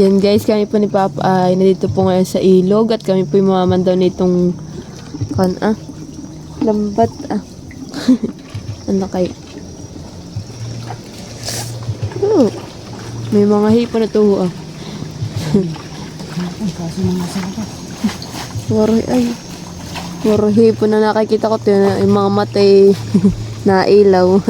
Yan guys, kami po ni Papa ay nandito po ngayon sa ilog at kami po yung mamaman daw nitong kan ah lambat ah. Ano kay? Oh, may mga hipo na to ah. Ay, kaso mga ay Waroy hipo na nakikita ko to yung mga matay na ilaw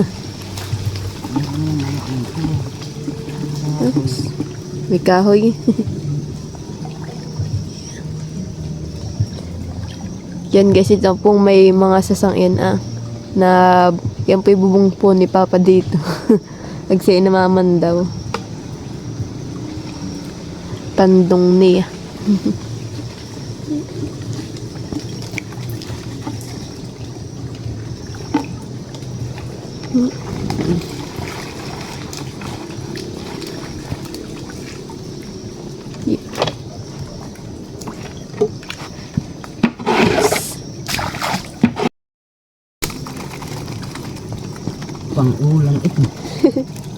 may kahoy Yan guys, ito pong may mga sasangyan ah. Na yan po ibubong po ni Papa dito. Nagsaya namaman daw. Tandong niya. Pang-ulang ito.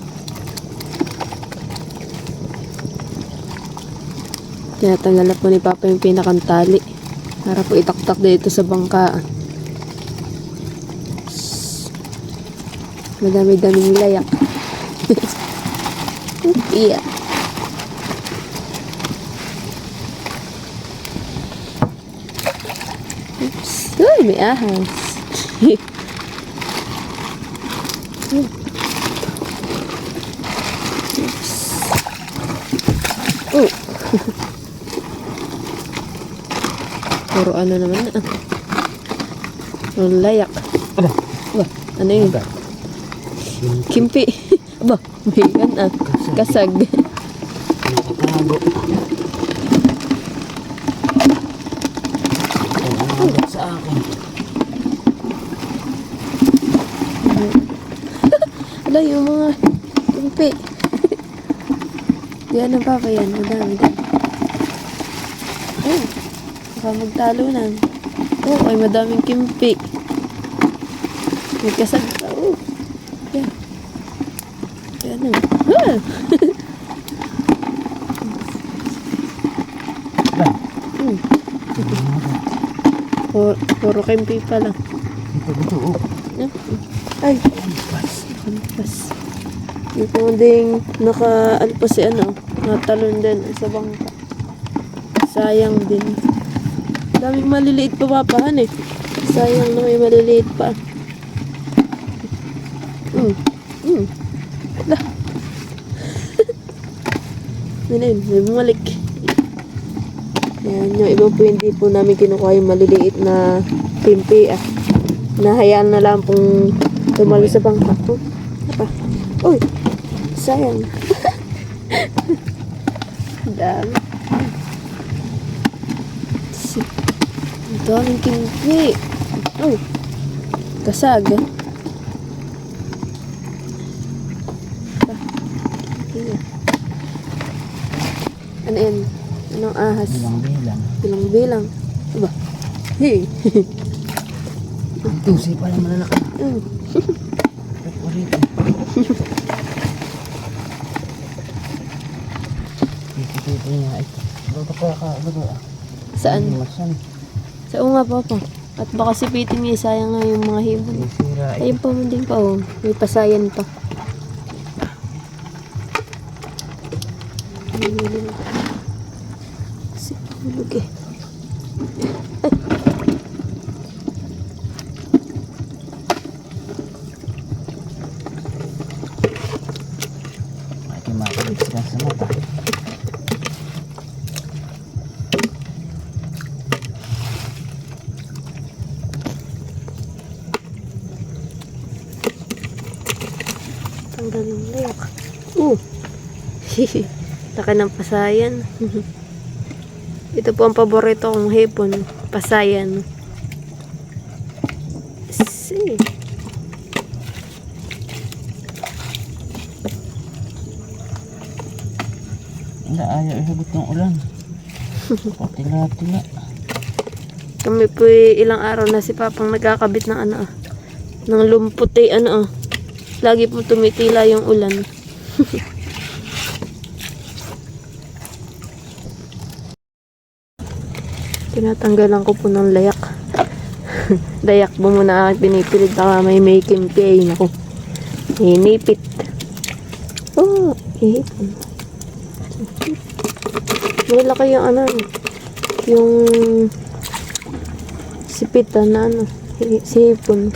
Tinatanggal na po ni Papa yung pinakang tali. Para po itaktak dito sa bangka. Madami-daming layak. iya. Oops. Uy, may ahas. oh. Puro ano naman na. Puro layak. Ala. Ba, ano yun? Kimpi. Aba, may gan ah. Kasag. Nakatago. Pang-ulang sa akin. Ala, yung mga kimpi. Yan ang papa yan. Madami din. Ay, baka magtalo na. Oh, ay madaming kimpi. May kasag pa. Oh. Yan. Yan na. Ah! Ba? Hmm. Puro, puro kimpi pa lang. Ito, ito, oh. Ay, alpas. Yung po ding naka-alpas si ano, natalon din sa bangka. Sayang din. Daming maliliit pa papahan eh. Sayang na may maliliit pa. Mm. Mm. Lah. Yun yun, may bumalik. Yan, yung iba po hindi po namin kinukuha yung maliliit na pimpi ah. Nahayaan na lang pong tumalo sa bangka. Oh, apa? Uy, sayang. Dami. Ang daming kimpi. Oh, kasag. iya. Ano yan? Anong ahas? Bilang-bilang. Bilang-bilang. Aba. Hey. Ito, si pala malalaki. Mm. Ito, rito. Ito, ito, nga. Ito. Bago pa ka, bago ah. Saan? Sa nga papa. At baka sipitin niya sayang nga yung mga hibon. Ayun pa mo din pa oh. May pasayan pa. Kasi hulog eh. Kimakilig sila sa mata. Tanggal ng layak. Uh. Laki ng pasayan. Ito po ang paborito kong hipon. Pasayan. See. Hindi, ayaw isagot ng ulan. Patila-tila. Kami po ilang araw na si Papang nagkakabit ng ano ah. Ng lumputi ano ah. Lagi po tumitila yung ulan. Tinatanggalan ko po ng layak. layak mo muna ang pinipilit baka may making pay. Naku. Hinipit. Oh, ihipon. Malaki yung ano, yung sipitan na ano, sipon.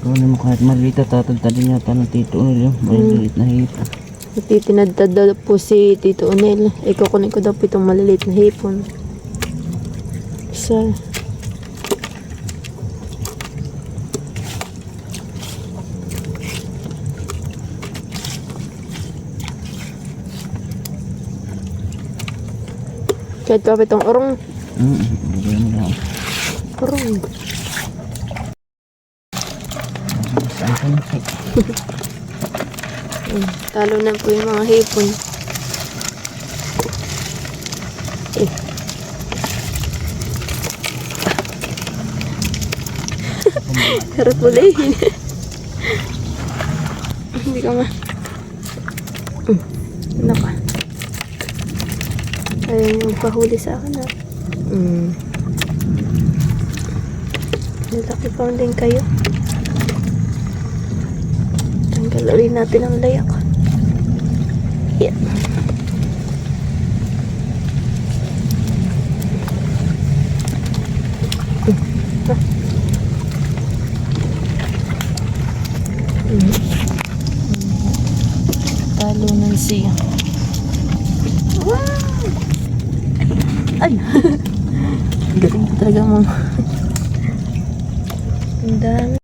Kunin mo kahit maliit at tatagtadin yata ng tito nila yung maliit na hito. Natitinadtad daw po si Tito Onel. Eh, kukunin ko daw po itong maliliit na hipon. Isa. Kahit pa itong orong. Hmm, bigyan mo lang. Orong. Mm, Talo na po yung mga hipon. Eh. Harap ulihin. Hindi ka ma... Mm. Ano ka? Ayaw niyo magpahuli sa akin ha. Mm. Nalaki pa din kayo. Ulit natin ang layak. Yeah. Talo ng siya. Wow! Ay! Galing ko talaga mo. Ang dami.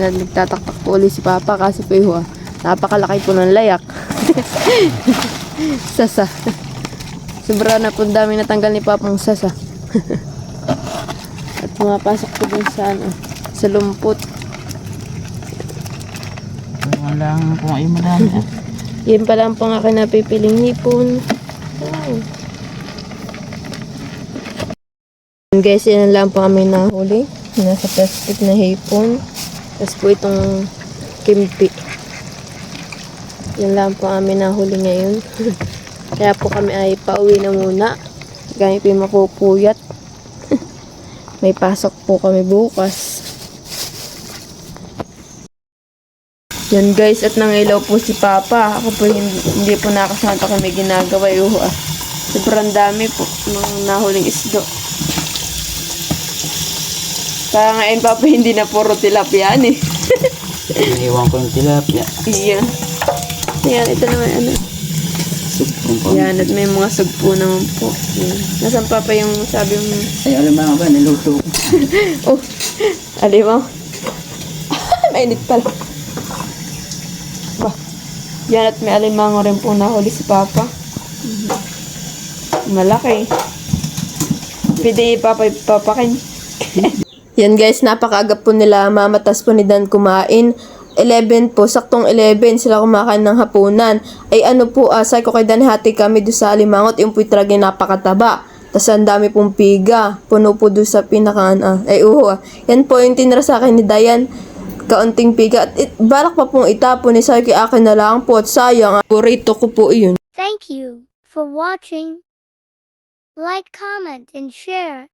Na nagtataktak po ulit si Papa kasi po yung ah, napakalaki po ng layak. sasa. Sobra na po dami natanggal ni Papang sasa. At pumapasok po dun sa ano, sa lumpot. Kung lang kung ay madami ah. Yan pa lang po ang aking napipiling. Wow. Yan Guys, yan lang po kami nahuli. Nasa plastic na hipon. Tapos po itong kimpi. Yan lang po kami nahuli ngayon. Kaya po kami ay pauwi na muna. Kami po makupuyat. May pasok po kami bukas. Yan guys, at nangilaw po si Papa. Ako po hindi, hindi po nakasanta kung may ginagawa. Ah. Sobrang dami po ng nahuling isdo. Kaya ngayon Papa hindi na puro tilapia eh. Iniwan ko yung tilapia. Iyan. Ayan, ito naman ano. Kung pa. Yan, at may mga sugpo naman po. Yan. Nasaan Papa yung sabi mo? Ay, alam mo ba, niluto ko. Oh, ali mo. Mainit pala. Bah. Yan at may alimango rin po nahuli si Papa. Malaki. Pwede Papa papakin. Yan guys, napakaagap po nila mamatas po ni Dan kumain. 11 po, saktong 11 sila kumakain ng hapunan. Ay ano po, asay ko kay Dan hati kami doon sa alimangot, yung talaga yung napakataba. Tapos ang dami pong piga. Puno po doon sa pinakaan. Ah. Ay, uho ah. Yan po yung tinira sa akin ni Dayan. Kaunting piga. At it, balak pa pong itapon ni Sai kay akin na lang po. At sayang. ah. Burrito ko po iyon. Thank you for watching. Like, comment, and share.